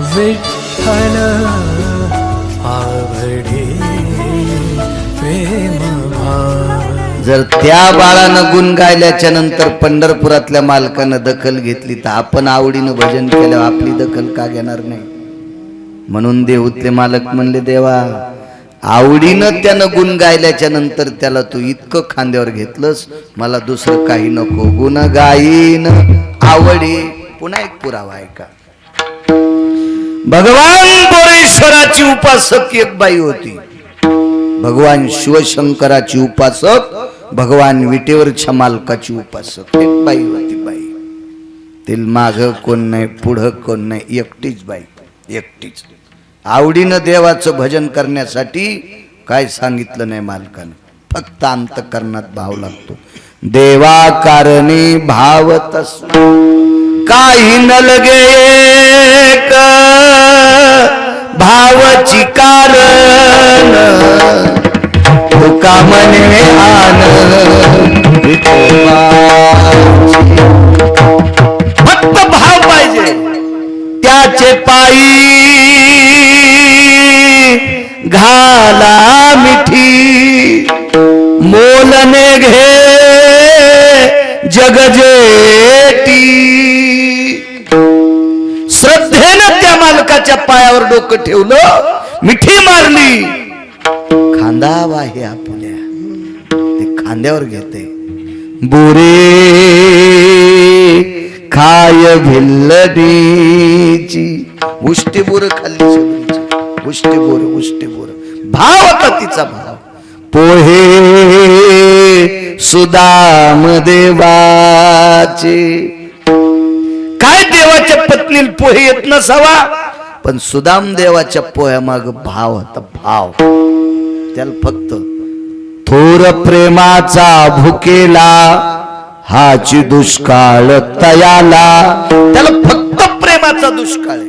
विठ्ठल आवडे प्रेम जर त्या बाळानं गुण गायल्याच्या नंतर पंढरपुरातल्या मालकानं दखल घेतली तर आपण आवडीनं भजन केलं आपली दखल का घेणार नाही? म्हणून देऊतले मालक म्हणले देवा आवडीनं त्यानं गुण गायल्याच्या नंतर त्याला तू इतकं खांद्यावर घेतलंस मला दुसरं काही नको. गुण गायीन आवडी. पुन्हा एक पुरावा ऐका. भगवान बोरेश्वराची उपासक एक बाई होती. भगवान शिवशंकराची उपासक भगवान विटेवरच्या मालकाची उपासक एक बाई होती बाई. तिल माग कोण नाही पुढं कोण नाही एकटीच बाई एकटीच. आवडीनं देवाचं भजन करण्यासाठी काय सांगितलं नाही मालकानं. फक्त अंतकरणात भाव लागतो. देवा कारणी भावत असतो. काही न लगे एक भावची कारण. तुका मने आन मालकाच्या डोकं ठेवलं मिठी मारली. खांदा आहे आपल्या ते खांद्यावर घेते. बोरे खाय भिल्लडीची उष्टी बोर खाल्ली सगळीची उष्टी बोर उष्टी बोर. भाव होता तिचा भाव. पोहे सुदाम देवाचे. काय देवाच्या पत्नीला पोहे येत नसावा? पण सुदाम देवाच्या पोह्यामाग भाव होता भाव. त्याला फक्त थोर प्रेमाचा भुकेला हाची दुष्काळ तयाला. त्याला फक्त प्रेमाचा दुष्काळ आहे.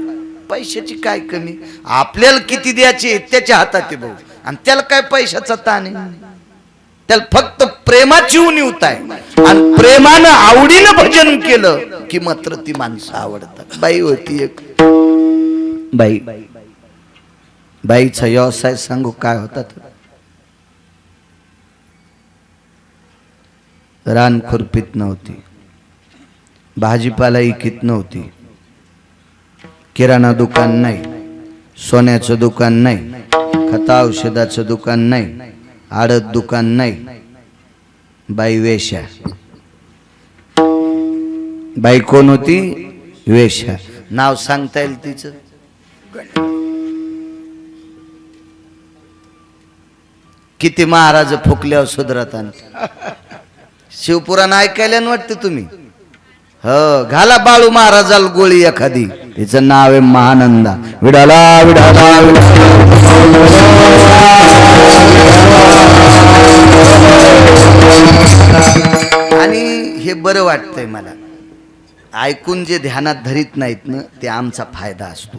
पैशाची काय कमी? आपल्याला किती द्यायची त्याच्या हातात आहे भाऊ. आणि त्याला काय पैशाचा ताण आहे? त्याला फक्त प्रेमाची उणीवत आहे आणि प्रेमानं आवडीनं भजन केलं की मात्र ती माणसं आवडतात. बाई होती एक. बाई. बाईचा व्यवसाय सांगू काय होता तर? रान खुरपीत नव्हती. भाजीपाला इकीत नव्हती. किराणा दुकान नाही. सोन्याचं दुकान नाही. खता औषधाचं दुकान नाही. आडत दुकान नाही. बाई वेश्या. बाई कोण होती? वेश्या. नाव सांगता येईल तिचं? किती महाराज फुकल्यावर सुधरतात शिवपुराण ऐकायला वाटते वाटतं तुम्ही. हो घाला बाळू महाराजाला गोळी एखादी. तिचं नाव आहे महानंदा. विडाला विडाला. आणि हे बरं वाटतंय मला. ऐकून जे ध्यानात धरीत नाहीत ना ते आमचा फायदा असतो.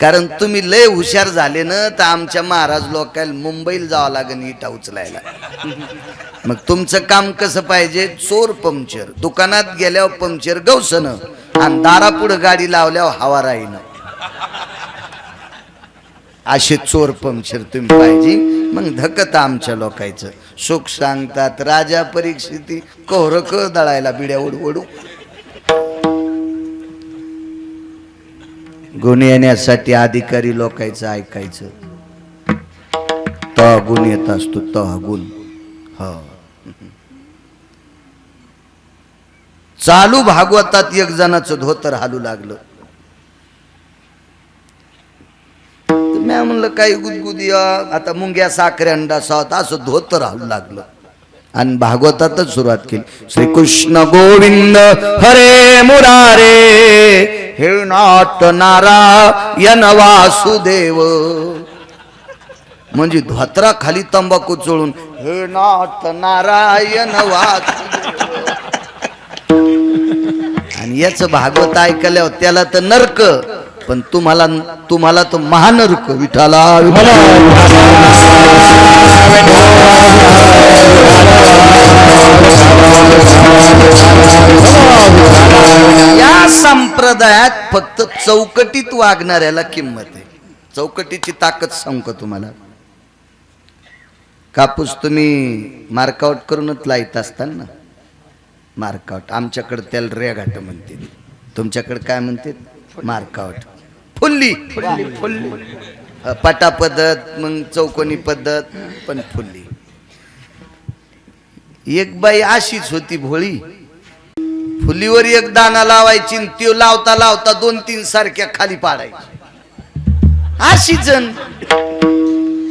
कारण तुम्ही लय हुशार झाले ना तर आमच्या महाराज लोकांना मुंबईला जावं लागेल इटा उचलायला. मग तुमचं काम कसं पाहिजे? चोर पंक्चर. दुकानात गेल्यावर पंक्चर गवसन आणि दारापुढं गाडी लावल्यावर हवा राहीनं असे चोर पंक्चर तुम्ही पाहिजे. मग धकत आमच्या लोकांचं सुख सांगतात राजा परीक्षिती कोहरक दळायला बिड्या उडू गुण येण्यासाठी अधिकारी लोकांचं ऐकायचं. त गुण येत असतो त गुण. ह. चालू भागवतात एक जणाचं धोतर हालू लागलं. तर मी म्हणलं काही गुदगुदिया आता मुंग्या साखरे अंडा सावत असं धोतर हालू लागलं. आणि भागवतातच सुरुवात केली. श्रीकृष्ण गोविंद हरे मुरारे हे नाथ नारायण वासुदेव. म्हणजे धोत्रा खाली तंबाखू चोळून हे नॉट नारायण वासुदेव. आणि याच भागवत ऐकल्यावर त्याला तर नरक. पण तुम्हाला तुम्हाला तो महान रुक विठाला या संप्रदायात फक्त चौकटीत वागणाऱ्याला किंमत आहे. चौकटीची ताकद सांगू का तुम्हाला? कापूस तुम्ही मार्कआउट करूनच लाईत असताल ना मार्कआउट आमच्याकडे त्याला रेघाट म्हणते तुमच्याकडे काय म्हणते mark out fully. Fully. Fully. अ, पटा पद्धत मग चौकोनी पद्धत पण फुल्ली. एक बाई अशीच होती भोळी. फुलीवर एक दाना लावायची त्यो लावता लावता दोन तीन सारख्या खाली पाडायची. अशी जण.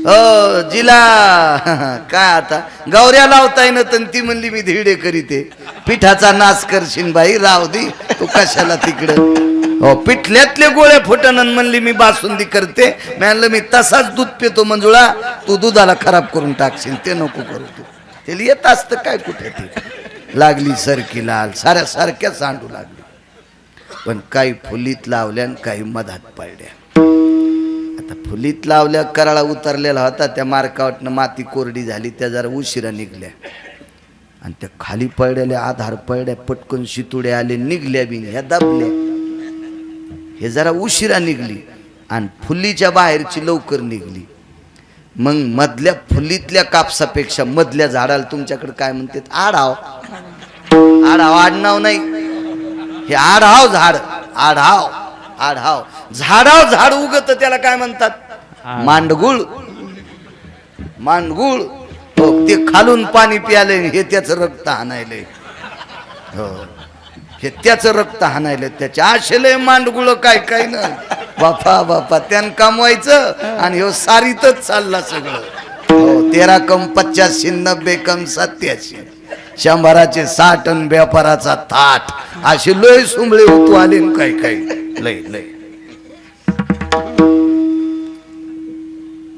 हो जिला. काय आता? गौऱ्या लावताय ना तर ती म्हणली मी धिडे करीते. पिठाचा नाश करशील बाई राव दे. तू कशाला तिकडं? हो पिठल्यातले गोळ्या फुटणं म्हणली मी बासुंदी करते. म्हणलं मी तसाच दूध पितो मंजुळा. तू दुधाला खराब करून टाकशील ते नको करू तू. त्याला येत असतं काय कुठे ते? लागली सरकी लाल साऱ्या सारख्या सांडू लागली. पण काही फुलीत लावल्या आणि काही मधात पडल्या. आता फुलीत लावल्या कराळा उतरलेला होता त्या मार्कावटनं माती कोरडी झाली त्या जरा उशिरा निघल्या. आणि त्या खाली पडलेल्या आधार पडल्या पटकन शितुड्या आले निघल्या बी ह्या दाबल्या. हे जरा उशिरा निघली आणि फुलीच्या बाहेरची लवकर निघली. मग मधल्या फुलीतल्या कापसापेक्षा मधल्या झाडाला तुमच्याकडे काय म्हणतात? आढाव. आढाव आडनाव नाही. हे आढाव झाड आढाव आढाव. झाडाव झाड उगत त्याला काय म्हणतात? मांडगुळ. मांडगुळ. हो ते खालून पाणी प्याले हे त्याचं रक्त हाणायलंय हो. हे त्याचं रक्त हाणायलं त्याच्या आशेलय मांडगुळ काय काय ना. बापा बापा त्यानं कमवायचं आणि ह्यो सारीतच चालला सगळं. हो तेरा कम पचासी नब्बे कम सत्याशी शंभराचे साठ अन व्यापाराचा थाट. असे लय सुंबळे होतो आले काय काय. लय लय.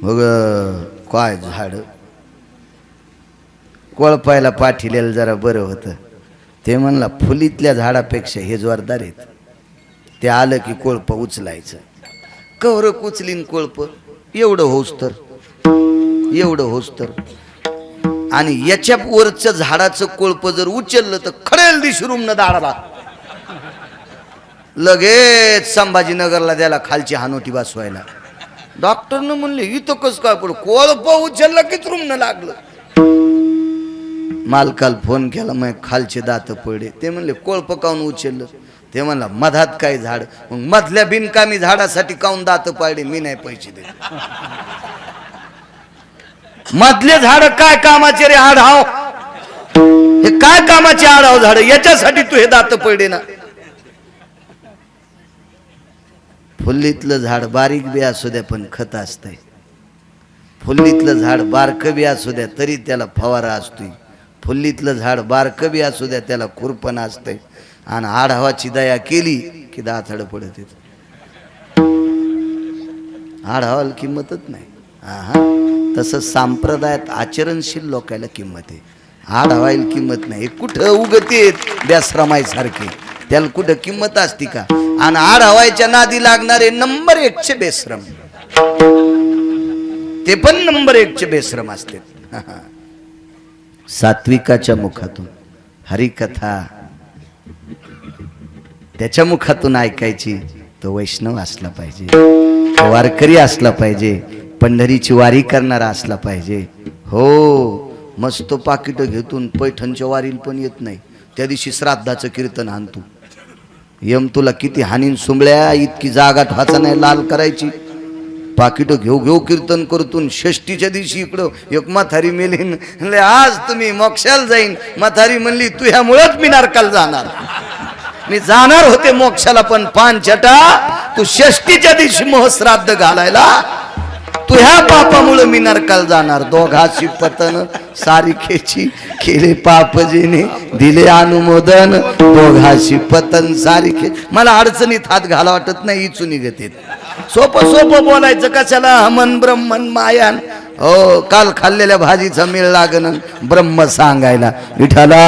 मग काय झाड? कोळपायला पाठिलेलं जरा बरं होतं. ते म्हणला फुलीतल्या झाडापेक्षा हे जोरदार आहेत. ते आलं की कोळप उचलायचं. कवर कुचलीन कोळप. एवढं होस तर. एवढं होस तर. आणि याच्या वरचं झाडाचं कोळप जर उचललं तर खडेल दिशरूम न दाडाला लगेच संभाजीनगरला त्याला खालची हानोटी बसवायला. डॉक्टरनं म्हणले इथं कस काय पड कोळप उचललं की न लागलं. मालकाला फोन केला मग खालचे दात पडले. ते म्हणले कोळ काऊन उचललं? ते म्हणला मधात काय झाड? मग मधल्या बिनकामी झाडासाठी काऊन दात पाडले? मी नाही पैसे दे मधले झाड काय कामाचे रे आढाव? हे काय कामाचे आढाव झाड? याच्यासाठी तू हे दात पडले ना. फुल्लीतलं झाड बारीक बी असू द्या पण खत असतंय. फुल्लीतलं झाड बारकं बी असू द्या तरी त्याला फवारा असतोय. फुल्लीतलं झाड बारकं बी असू द्या त्याला खुरपण असतंय. आणि आढावाची दया केली की दाथड पडत येत. आढावाला किंमतच नाही. हा तसं संप्रदायात आचरणशील लोकायला किंमत आहे. आढावायला किंमत नाही. हे कुठं उगतेत बेसरमायसारखे त्याला कुठं किंमत असती का? आणि आढावायच्या नादी लागणारे नंबर एकचे बेश्रम ते पण नंबर एकचे बेश्रम असते. सात्विकाच्या मुखातून. हरिकथा. त्याच्या मुखातून ऐकायची तो वैष्णव असला पाहिजे. तो वारकरी असला पाहिजे. पंढरीची वारी करणारा असला पाहिजे. हो मस्त पाकिटं घेतून पैठणच्या वारील पण येत नाही. त्या दिवशी श्राद्धाचं कीर्तन हाणतो यम तुला किती हानीन सुंबळ्या इतकी जागा ठवाचा नाही लाल करायची. पाकिटं घेऊ घेऊ कीर्तन करतून षष्टीच्या दिवशी इकडं एक म्हातारी मेलीन म्हणले आज तुम्ही मोक्षाला जाईन. म्हातारी म्हणली तू ह्यामुळंच मी नरकाला जाणार. मी जाणार होते मोक्षाला पण पान छटा तू षष्टीच्या दिवशी मोहश्राद्ध घालायला. तू ह्या पापामुळे मी नरकाल जाणार. दोघाची पतन सारिकेची केले पापजीने दिले अनुमोदन. दोघाशी पतन सारिके. मला अडचणीत हात घाला वाटत नाही इचून घेते सोपं सोपं बोलायचं कशाला? हमन ब्रह्मन मायान. हो काल खाल्लेल्या भाजीचा मेळ लागन ब्रह्म सांगायला. विठाला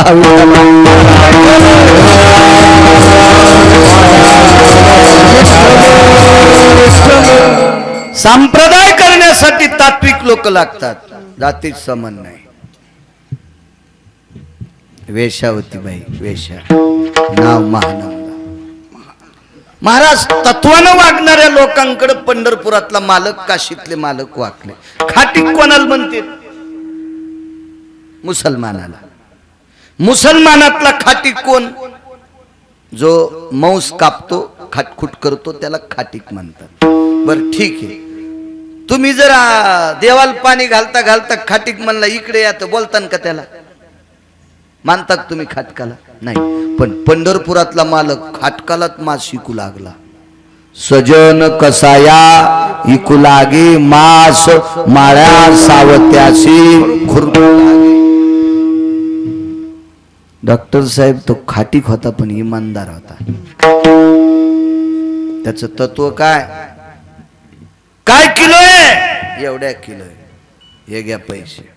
संप्रदाय करण्यासाठी तात्विक लोक लागतात. जातीत समन नाही. वेशावती बाई वेशा. नाव महानंद. महाराज तत्वानं वागणाऱ्या लोकांकडे पंढरपुरातला मालक काशीतले मालक वागले खाटीक कोणाला म्हणते? मुसलमानाला. मुसलमानातला खाटी कोण? जो मौस कापतो खाटखुट करतो त्याला खाटीक म्हणतात. बर ठीक आहे. तुम्ही जर देवाला देवाल पाणी घालता घालता खाटीक म्हणला इकडे या तर बोलतान का त्याला? मानतात तुम्ही खाटकाला? नाही. पण पंढरपुरातला मालक खाटकालाच मास शिकू लागला. सजन कसाया इकू लागे मास माळ्या सावत्याशी खुरपू लागे. डॉक्टर साहेब तो खाटीक होता पण इमानदार होता. त्याच तत्व काय? काय किलो आहे? एवढ्या किलो आहे. हे घ्या पैसे.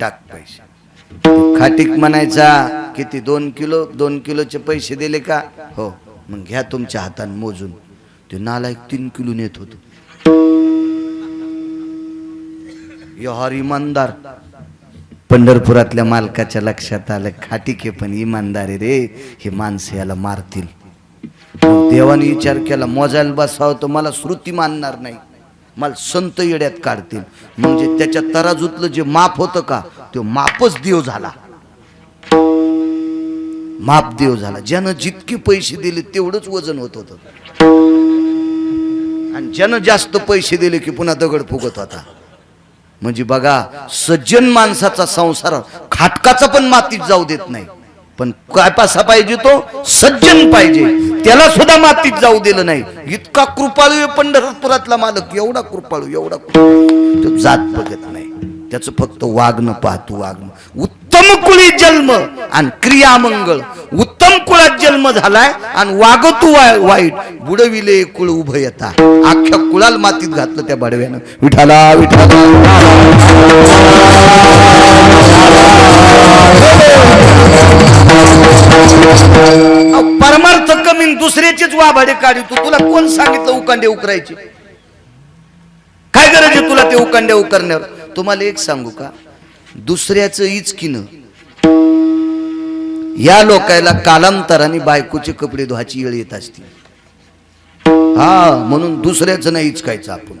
टाक पैसे. खाटीक म्हणायचा किती दोन किलो दोन किलोचे पैसे दिले का? हो मग घ्या तुमच्या हाताने मोजून. ते नालायक तीन किलो नेत होतो. यहार इमानदार. पंढरपुरातल्या मालकाच्या लक्षात आलं खाटीके पण इमानदार आहे रे हे माणसं याला मारतील. देवाने विचार केला मोजायला बसावं तर मला श्रुती मानणार नाही. मला संत येड्यात काढतील. म्हणजे त्याच्या तराजूतलं जे माप होतं का तो मापच देव झाला. माप देव झाला. ज्यानं जितके पैसे दिले तेवढंच वजन होत होतं. आणि ज्यानं जास्त पैसे दिले की पुन्हा दगड फुगत होता. म्हणजे बघा सज्जन माणसाचा संसार खाटकाचा पण मातीत जाऊ देत नाही. पण काय पासा पाहिजे तो सज्जन पाहिजे. त्याला सुद्धा मातीत जाऊ दिलं नाही. इतका कृपाळू आहे पंढरपुरातला मालक. एवढा कृपाळू एवढा तो जात बघत नाही. त्याचं फक्त वागणं पाहतो वागणं. उत्तम कुळी जन्म आणि क्रियामंगळ. उत्तम कुळात जन्म झालाय आणि वागतो वाईट. बुडविले कुळ उभं येता. अख्ख्या कुळाला मातीत घातलं त्या बडव्यानं. विठाला विठाला विठाला परमार्थ कमी दुसऱ्याचीच वाभाडे काढी तू. तुला कोण सांगितलं उकांडे उकरायचे? काय गरज आहे तुला ते उकांडे उकरण्यावर? तुम्हाला एक सांगू का? दुसऱ्याचं इचकीनं या लोकायला कालांतराने बायकोचे कपडे धुवायची येळ येत असते. हा म्हणून दुसऱ्याचं नाही इचकायचं आपण.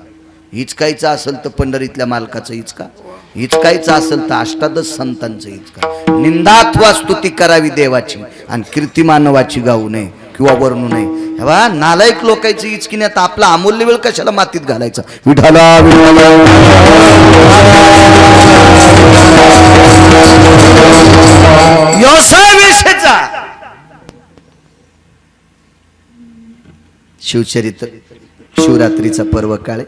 हिचकायचं असेल तर पंढरीतल्या मालकाचं हिचका हिचकायचं असेल तर अष्टादश संतांचं हिचका निंदात्वा स्तुती करावी देवाची आणि कीर्तिमानवाची गाऊ नये किंवा वर्णू नये. हे बा नालायक नाही हिचकिण्यात आपला अमूल्य वेळ कशाला मातीत घालायचा? विठाला शिवचरित्र शिवरात्रीचा पर्व काळे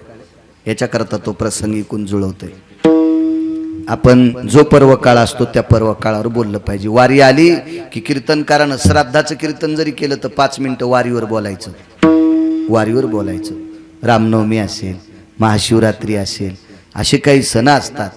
याच्याकरता तो प्रसंग इकून जुळवतोय. आपण जो पर्व काळ असतो त्या पर्व काळावर बोललं पाहिजे. वारी आली की कीर्तनकारानं श्राद्धाचं कीर्तन जरी केलं तर पाच मिनिटं वारीवर बोलायचं. वारीवर बोलायचं. रामनवमी असेल महाशिवरात्री असेल असे काही सण असतात.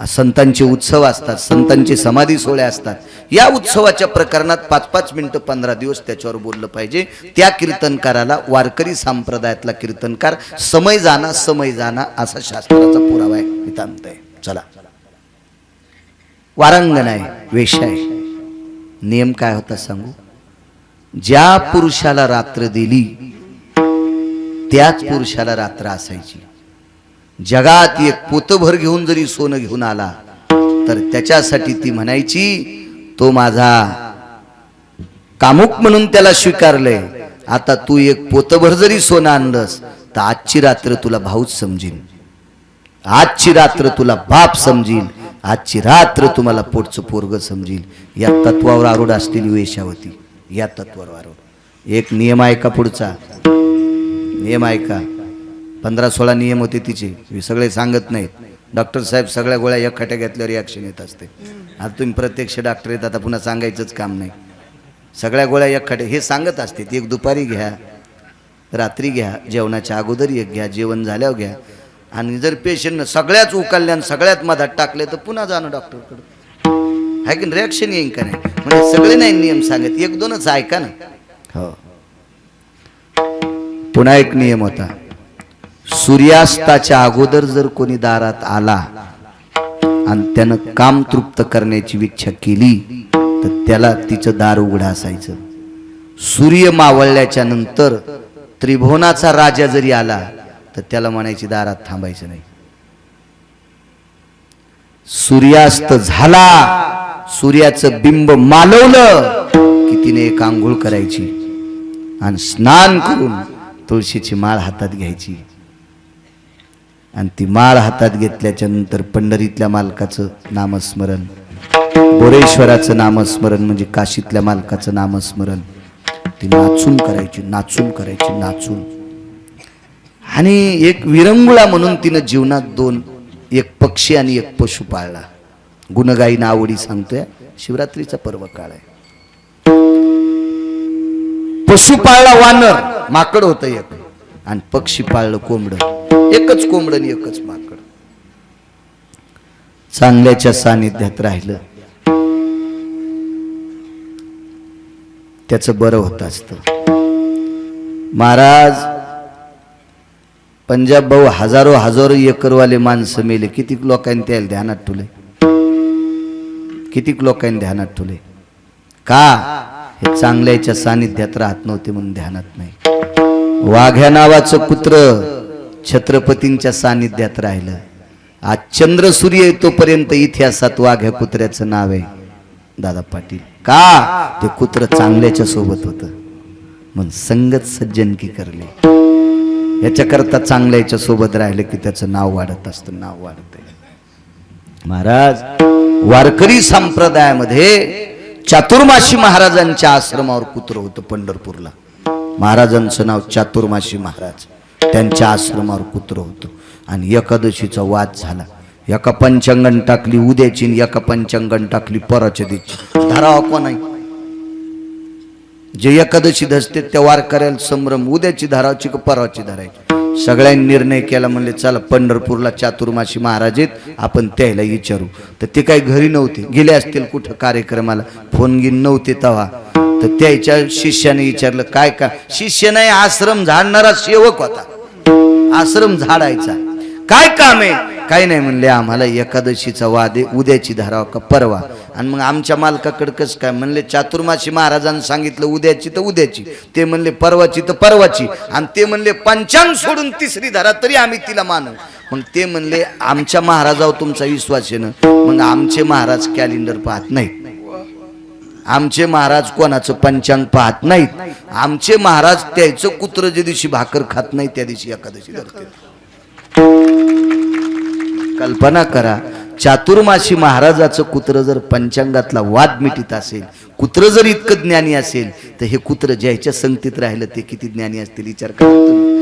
संतांचे उत्सव असतात संतांचे समाधी सोहळे असतात. या उत्सवाच्या प्रकरणात पाच पाच मिनिटं पंधरा दिवस त्याच्यावर बोललं पाहिजे. त्या कीर्तनकाराला वारकरी संप्रदायातला कीर्तनकार समय जाना समय जाना असा शास्त्राचा पुरावा आहे. नितांत आहे चला. वारांगण आहे वेश आहे. नियम काय होता सांगू? ज्या पुरुषाला रात्र दिली त्याच पुरुषाला रात्र असायची. जगात एक पोतभर घेऊन जरी सोनं घेऊन आला तर त्याच्यासाठी ती म्हणायची तो माझा कामुक म्हणून त्याला स्वीकारलंय. आता तू एक पोतभर जरी सोनं आणलंस तर आजची रात्र तुला भाऊच समजील आजची रात्र तुला बाप समजील आजची रात्र तुम्हाला पोटचं पोरग समजील. या तत्वावर आरूढ असलेली वेशावती. या तत्वावर आरूढ. एक नियम आहे का पुढचा? नियम आहे का? पंधरा सोळा नियम होते तिचे. सगळे सांगत नाहीत. डॉक्टर साहेब सगळ्या गोळ्या एखाट्या घेतल्यावर रिॲक्शन येत असते. आता तुम्ही प्रत्यक्ष डॉक्टर येत आता पुन्हा सांगायचंच काम नाही. सगळ्या गोळ्या एखाट्या हे सांगत असते ती एक दुपारी घ्या रात्री घ्या जेवणाच्या अगोदर एक घ्या जेवण झाल्यावर घ्या. आणि जर पेशंटनं सगळ्याच उकलल्या सगळ्यात मधात टाकले तर पुन्हा जाणं डॉक्टरकडे आहे की रिॲक्शन येईन का नाही? म्हणजे सगळे नाही नियम सांगत. एक दोनच ऐका ना. हो. पुन्हा एक नियम होता. सूर्यास्ताच्या अगोदर जर कोणी दारात आला आणि त्यानं काम तृप्त करण्याची इच्छा केली तर त्याला तिचं दार उघडं असायचं. सूर्य मावळल्याच्या नंतर त्रिभुवनाचा राजा जरी आला तर त्याला म्हणायची दारात थांबायचं नाही. सूर्यास्त झाला सूर्याचं बिंब मालवलं की तिने एक आंघोळ करायची आणि स्नान करून तुळशीची माळ हातात घ्यायची. आणि ती माळ हातात घेतल्याच्या नंतर पंढरीतल्या मालकाचं नामस्मरण बोरेश्वराचं नामस्मरण म्हणजे काशीतल्या मालकाचं नामस्मरण. ती नाचून करायची नाचून करायची नाचून. आणि एक विरंगुळा म्हणून तिनं जीवनात दोन एक पक्षी आणि एक पशु पाळला. गुणगाईनं आवडी सांगतोय शिवरात्रीचा पर्व काळ आहे. पशु पाळला वानर माकड होत एक. आणि पक्षी पाळलं कोंबड. एकच कोंबड आणि एकच माकड. चांगल्याच्या सानिध्यात राहिलं. त्याचं बरं होत असतं. महाराज पंजाब भाऊ हजारो हजारो एकरवाले माणसं मेले. कितीक लोकांनी त्याला ध्यानात ठेवले कितीक लोकांनी ध्यानात ठेवले का? हे चांगल्याच्या सानिध्यात राहत नव्हते म्हणून ध्यानात नाही. वाघ्या नावाचं कुत्र छत्रपतींच्या सानिध्यात राहिलं. आज चंद्र सूर्य तोपर्यंत इतिहासात वाघ्या कुत्र्याचं नाव आहे दादा पाटील. का? ते कुत्र चांगल्याच्या सोबत होतं. म्हणून संगत सज्जन की करले. याच्याकरता चांगल्या सोबत राहिलं की त्याचं नाव वाढत असतं नाव वाढत. आहे महाराज वारकरी संप्रदायामध्ये चातुर्माशी महाराजांच्या आश्रमावर कुत्र होतं पंढरपूरला. महाराजांचं नाव चातुर्माशी महाराज त्यांच्या आश्रमावर कुत्र होतं. आणि एकादशीचा वाद झाला. एका पंचांगण टाकली उद्याची आणि एका पंचांगण टाकली पराच्या दिवशी. धरावा कोण आहे जे एकादशी धसते त्या वारकऱ्याला संभ्रम. उद्याची धारावची का परवाची धरायची? सगळ्यांनी निर्णय केला म्हणले चला पंढरपूरला चातुर्माशी महाराज आहेत आपण त्याला विचारू. तर ते काही घरी नव्हते. गेले असतील कुठं कार्यक्रमाला. फोन घेऊन नव्हते तवा. तर त्याच्या शिष्याने विचारलं काय का शिष्य नाही आश्रम झाडणारा सेवक होता. आश्रम झाडायचा. काय काम आहे? काही नाही म्हणले आम्हाला एकादशीचा वाद आहे. उद्याची धराव का परवा. आणि मग आमच्या मालकाकडं कसं काय म्हणले चातुर्माशी महाराजांनी सांगितलं उद्याची तर उद्याची. ते म्हणले परवाची तर परवाची. आणि ते म्हणले पंचांग सोडून तिसरी धरा तरी आम्ही तिला मानव. मग ते म्हणले आमच्या महाराजावर तुमचा विश्वास आहे ना? मग आमचे महाराज कॅलेंडर पाहत नाहीत. आमचे महाराज कोणाचं पंचांग पाहत नाहीत. आमचे महाराज त्याचं कुत्र ज्या दिवशी भाकर खात नाही त्या दिवशी एकादशी धरते कल्पना करा चातुर्माशी महाराजाचं कुत्र जर पंचांगातला वाद मिटीत असेल कुत्र जर इतकं ज्ञानी असेल तर हे कुत्र ज्याच्या संगतीत राहिलं ते किती ज्ञानी असतील विचार करा